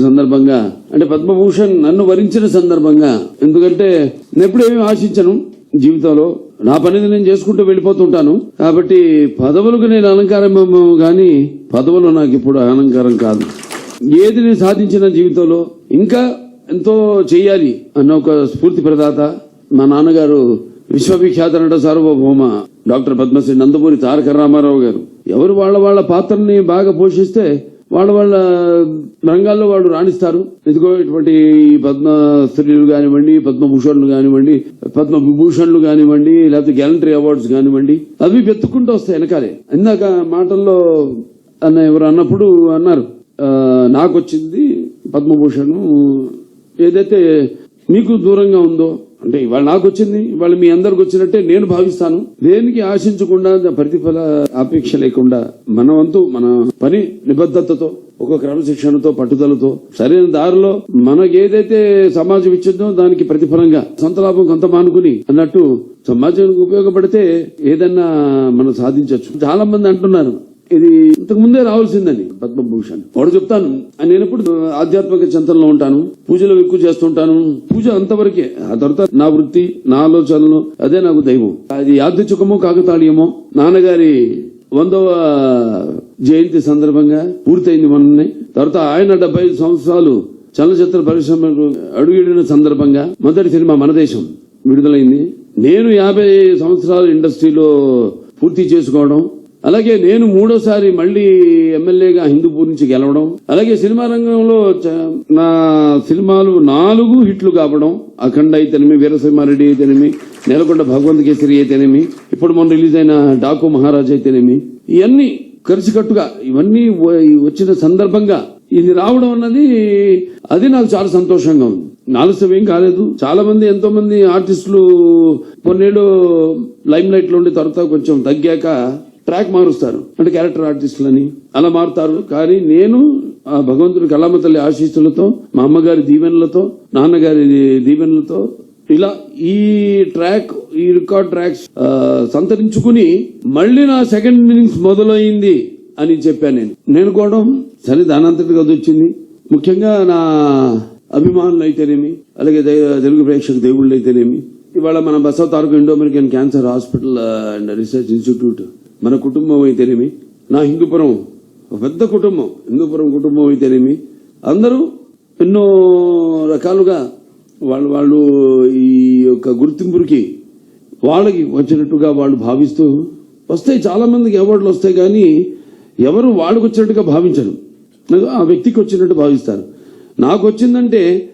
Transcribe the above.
సందర్భంగా అంటే పద్మభూషణ్ నన్ను వరించిన సందర్భంగా ఎందుకంటే నేను ఎప్పుడు ఏమీ ఆశించను జీవితంలో. నా పనిని నేను చేసుకుంటూ వెళ్ళిపోతుంటాను. కాబట్టి పదవులకు నేను అలంకారం గాని పదవులు నాకు ఇప్పుడు అలంకారం కాదు. ఏది నేను సాధించిన జీవితంలో ఇంకా ఎంతో చెయ్యాలి అన్న ఒక స్ఫూర్తి ప్రదాత మా నాన్నగారు విశ్వవిఖ్యాత నట సార్వభౌమ డాక్టర్ పద్మశ్రీ నందమూరి తారక రామారావు గారు. ఎవరు వాళ్ళ వాళ్ళ పాత్రని బాగా పోషిస్తే వాళ్ళ వాళ్ళ రంగాల్లో వాళ్ళు రాణిస్తారు. ఇదిగో ఇటువంటి పద్మ స్త్రీలు కానివ్వండి పద్మభూషణులు కానివ్వండి పద్మ విభూషణులు కానివ్వండి లేకపోతే గ్యాలంటరీ అవార్డ్స్ కానివ్వండి అవి వెతుక్కుంటూ వస్తాయి వెనకాలే. ఇందాక మాటల్లో అన్న ఎవరు అన్నప్పుడు అన్నారు నాకు వచ్చింది పద్మభూషణ్. ఏదైతే మీకు దూరంగా ఉందో అంటే ఇవాళ నాకు వచ్చింది ఇవాళ మీ అందరికి వచ్చినట్టే నేను భావిస్తాను. దేనికి ఆశించకుండా ప్రతిఫల ఆపేక్ష లేకుండా మనవంతు మన పని నిబద్ధతతో ఒక క్రమశిక్షణతో పట్టుదలతో సరైన దారిలో మనకి ఏదైతే సమాజం ఇచ్చిందో దానికి ప్రతిఫలంగా సొంత లాభం కొంత మానుకుని అన్నట్టు సమాజానికి ఉపయోగపడితే ఏదన్నా మనం సాధించవచ్చు. చాలా మంది అంటున్నారు ఇది ఇంతకు ముందే రావాల్సిందని పద్మభూషణ్. వాడు చెప్తాను. నేనెప్పుడు ఆధ్యాత్మిక చింతనలో ఉంటాను. పూజలు ఎక్కువ చేస్తుంటాను పూజ అంతవరకే. ఆ తర్వాత నా వృత్తి నా ఆలోచనలు అదే నాకు దైవం. అది యాదృచ్ఛికమో కాకతాళీయమో నాన్నగారి వందవ జయంతి సందర్భంగా పూర్తయింది మొన్ననే. తర్వాత ఆయన డెబ్బై ఐదు సంవత్సరాలు చలనచిత్ర పరిశ్రమకు అడుగుడిన సందర్భంగా మొదటి సినిమా మన దేశం విడుదలైంది. నేను యాభై సంవత్సరాలు ఇండస్ట్రీలో పూర్తి చేసుకోవడం అలాగే నేను మూడోసారి మళ్ళీ ఎమ్మెల్యేగా హిందూపూర్ నుంచి గెలవడం అలాగే సినిమా రంగంలో చ- నా సినిమాలు నాలుగు హిట్లు కావడం అఖండ అయితేనేమి వీరసింహారెడ్డి అయితేనేమి నేలకొండ భగవంత్ కేసరి అయితేనేమి ఇప్పుడు మొన్న రిలీజ్ అయిన డాకు మహారాజ్ అయితేనేమి ఇవన్నీ కలిసికట్టుగా ఇవన్నీ వచ్చిన సందర్భంగా ఇది రావడం అన్నది అది నాకు చాలా సంతోషంగా ఉంది. ఆలస్యం ఏం కాలేదు. చాలా మంది ఎంతో మంది ఆర్టిస్టులు కొన్నేళ్ళు లైమ్ లైట్లో ఉండి తర్వాత కొంచెం తగ్గాక ట్రాక్ మారుస్తారు. అంటే క్యారెక్టర్ ఆర్టిస్టులని అలా మారుతారు. కానీ నేను ఆ భగవంతుడి కళామ తల్లి ఆశీస్సులతో మా అమ్మగారి దీవెనలతో నాన్నగారి దీవెనలతో ఇలా ఈ ట్రాక్ ఈ రికార్డ్ ట్రాక్స్ సంతరించుకుని మళ్ళీ నా సెకండ్ ఇన్నింగ్స్ మొదలైంది అని చెప్పాను నేను. నేను కూడా సరే దానంతటి అది వచ్చింది. ముఖ్యంగా నా అభిమానులు అయితేనేమి అలాగే దే- తెలుగు ప్రేక్షక దేవుళ్ళు అయితేనేమి ఇవాళ మన Basava Taraka Indo American cancer hospital and research institute మన కుటుంబం అయితేనేమి నా హిందూపురం ఒక పెద్ద కుటుంబం హిందూపురం కుటుంబం అయితేనేమి అందరూ ఎన్నో రకాలుగా వాళ్ళు వాళ్ళు ఈ యొక్క గుర్తింపుకి వాళ్ళకి వచ్చినట్టుగా వాళ్ళు భావిస్తూ వస్తాయి చాలా మందికి అవార్డులు వస్తాయి కానీ ఎవరు వాళ్ళకి వచ్చినట్టుగా భావించరు. ఆ వ్యక్తికి వచ్చినట్టు భావిస్తారు. నాకు వచ్చిందంటే